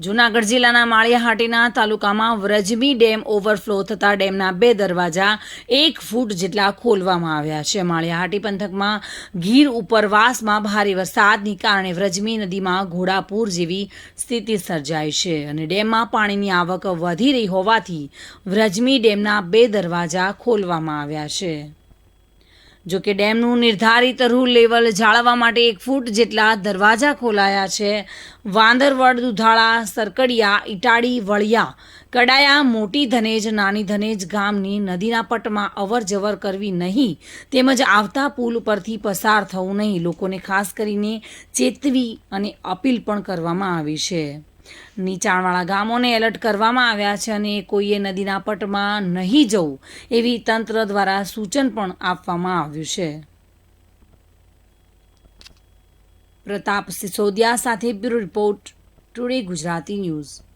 જૂનાગઢ જિલ્લાના માળિયાહાટીના તાલુકામાં વ્રજમી dam overflow થતાં ડેમના બે દરવાજા એક ફૂટ જેટલા ખોલવામાં આવ્યા છે. માળિયાહાટી પંથકમાં ગીર ઉપરવાસમાં ભારે વરસાદની કારણે વ્રજમી નદીમાં ઘોડાપૂર જેવી સ્થિતિ સર્જાઈ છે અને ડેમમાં પાણીની આવક વધી રહી હોવાથી વ્રજમી ડેમના બે દરવાજા ખોલવામાં આવ્યા છે. જો કે ડેમનું નિર્ધારિત રૂલ લેવલ જાળવવા માટે એક ફૂટ જેટલા દરવાજા ખોલાયા છે. વાંદરવડ દુધાળા, સરકડિયા ઇટાડી વળિયા, કડાયા, મોટી ધનેજ, નાની ધનેજ ગામની નદીના પટમાં અવર જવર કરવી નહીં, તેમજ આવતા પુલ પરથી પસાર થવું નહીં. લોકોને ખાસ કરીને ચેતવી અને અપીલ પણ કરવામાં આવી છે. નીચાણવાળા ગામોને એલર્ટ કરવામાં આવ્યા છે અને કોઈએ નદીના પટમાં નહીં જવું એવી તંત્ર દ્વારા સૂચન પણ આપવામાં આવ્યું છે. પ્રતાપ સિસોદિયા સાથે bureau report today Gujarati news.